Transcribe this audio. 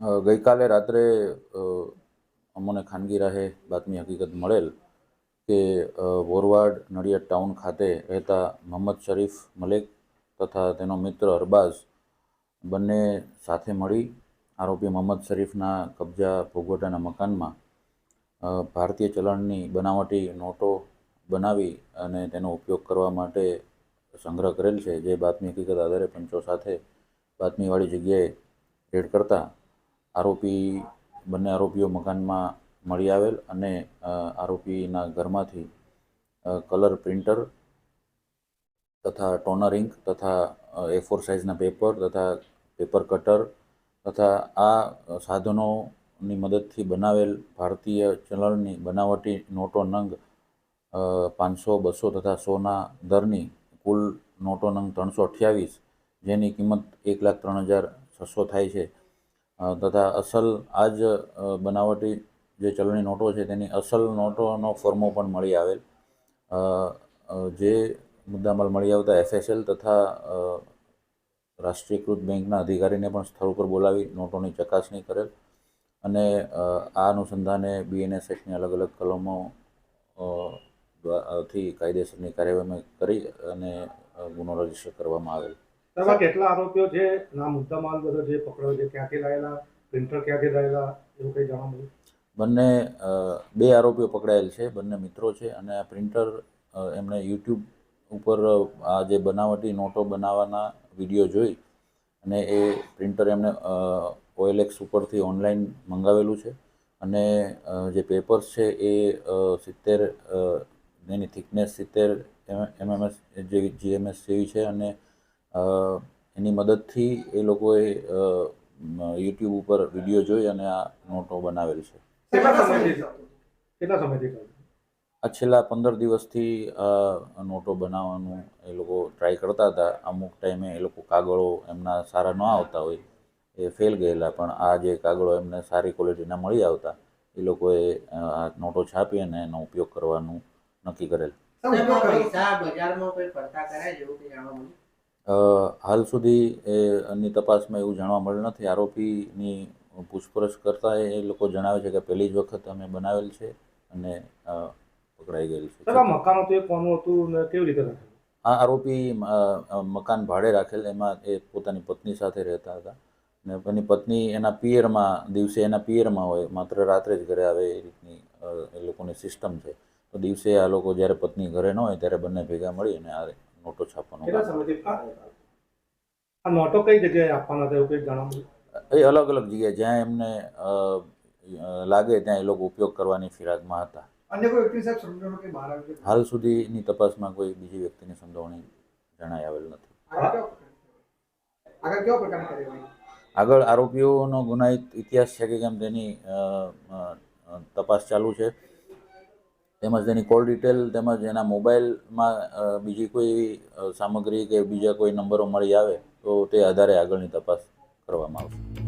ગઈકાલે રાત્રે અમને ખાનગી રાહે બાતમી હકીકત મળેલ કે વોરવાડ નડિયાદ ટાઉન ખાતે રહેતા મોહમ્મદ શરીફ મલેક તથા તેનો મિત્ર અરબાઝ બંને સાથે મળી આરોપી મોહમ્મદ શરીફના કબજા ભોગવટાના મકાનમાં ભારતીય ચલણની બનાવટી નોટો બનાવી અને તેનો ઉપયોગ કરવા માટે સંગ્રહ કરેલ છે. જે બાતમી હકીકત આધારે પંચો સાથે બાતમીવાળી જગ્યાએ રેડ કરતા આરોપી, બંને આરોપીઓ મકાનમાં મળી આવેલ અને આરોપીના ઘરમાંથી કલર પ્રિન્ટર તથા ટોનર ઇંક તથા એ ફોર સાઇઝના પેપર તથા પેપર કટર તથા આ સાધનોની મદદથી બનાવેલ ભારતીય ચલણની બનાવટી નોટો નંગ પાંચસો, બસો તથા સોના દરની કુલ નોટો નંગ ત્રણસો અઠ્યાવીસ, જેની કિંમત એક લાખ ત્રણ હજાર છસો થાય છે. તથા અસલ આ જ બનાવટી જે ચલણી નોટો છે તેની અસલ નોટોનો ફોર્મો પણ મળી આવેલ. જે મુદ્દામાલ મળી આવતા એફએસએલ તથા રાષ્ટ્રીયકૃત બેંકના અધિકારીને પણ સ્થળ ઉપર બોલાવી નોટોની ચકાસણી કરેલ અને આ અનુસંધાને બીએનએસએસની અલગ અલગ કલમો થી કાયદેસરની કાર્યવાહી કરી અને ગુનો રજિસ્ટર કરવામાં આવેલ. એમાં કેટલા આરોપીઓ છે? ના, મુદ્દામાલ બધો જે પકડ્યો છે, ક્યાંથી લાયેલા, પ્રિન્ટર ક્યાંથી લાયેલા, એવું કંઈ જાણવા મળ્યું? બંને બે આરોપીઓ પકડાયેલ છે, બંને મિત્રો છે અને આ પ્રિન્ટર એમણે યુટ્યુબ ઉપર આ જે બનાવટી નોટો બનાવવાના વીડિયો જોઈ અને એ પ્રિન્ટર એમણે ઓએલએક્સ ઉપરથી ઓનલાઈન મંગાવેલું છે અને જે પેપર્સ છે એ સિત્તેર એની થિકનેસ સિત્તેર એમએમએસ જેવી જીએમએસ જેવી છે અને એની મદદથી એ લોકોએ યુટ્યુબ ઉપર વીડિયો જોઈ અને આ નોટો બનાવેલ છે. કેટલા સમયથી કેટલા સમયથી કર્યું આ છેલ્લા પંદર દિવસથી આ નોટો બનાવવાનું એ લોકો ટ્રાય કરતા હતા. અમુક ટાઈમે એ લોકો કાગળો એમના સારા ન આવતા હોય એ ફેલ ગયેલા. પણ આ જે કાગળો એમને સારી ક્વોલિટીના મળી આવતા એ લોકોએ આ નોટો છાપી અને એનો ઉપયોગ કરવાનું નક્કી કરેલ. બજારમાં કોઈ પડતા કરાય જેવું કંઈ જાણવા મળ્યું? હાલ સુધી એની તપાસમાં એવું જાણવા મળેલ નથી. આરોપીની પૂછપરછ કરતા એ લોકો જણાવે છે કે પહેલી જ વખત અમે બનાવેલ છે અને પકડાઈ ગયેલ છે. આ મકાન હતું એ કોનું હતું ને કેવી રીતે રાખેલું? આ આરોપી મકાન ભાડે રાખેલ. એમાં એ પોતાની પત્ની સાથે રહેતા હતા. ને એની પત્ની એના પિયરમાં દિવસે એના પિયરમાં હોય. માત્ર રાત્રે જ ઘરે આવે એ રીતની એ લોકોની સિસ્ટમ છે. તો દિવસે આ લોકો જ્યારે પત્ની ઘરે ન હોય ત્યારે બંને ભેગા મળી અને આ નોટો છાપવાનું કેટલા કામ સમયથી? આ- આ નોટો કઈ જગ્યાએ આપવાના હતા એવું કંઈ જાણવા એ અલગ અલગ જગ્યાએ જ્યાં એમને લાગે ત્યાં એ લોકો ઉપયોગ કરવાની ફિરાકમાં હતા. અન્ય કોઈ વ્યક્તિ સાહેબ સમજાવો કે બહાર આવી હાલ સુધીની તપાસમાં કોઈ બીજી વ્યક્તિની સંડોવણી જણાઈ આવેલ નથી. આગળ કેવો પ્રકારની કાર્યવાહી? આગળ આરોપીઓનો ગુનાહિત ઇતિહાસ છે કે કેમ તેની તપાસ ચાલુ છે. તેમજ તેની કોલ ડિટેલ તેમજ એના મોબાઈલમાં બીજી કોઈ સામગ્રી કે બીજા કોઈ નંબરો મળી આવે તો તે આધારે આગળની તપાસ કરવામાં આવશે.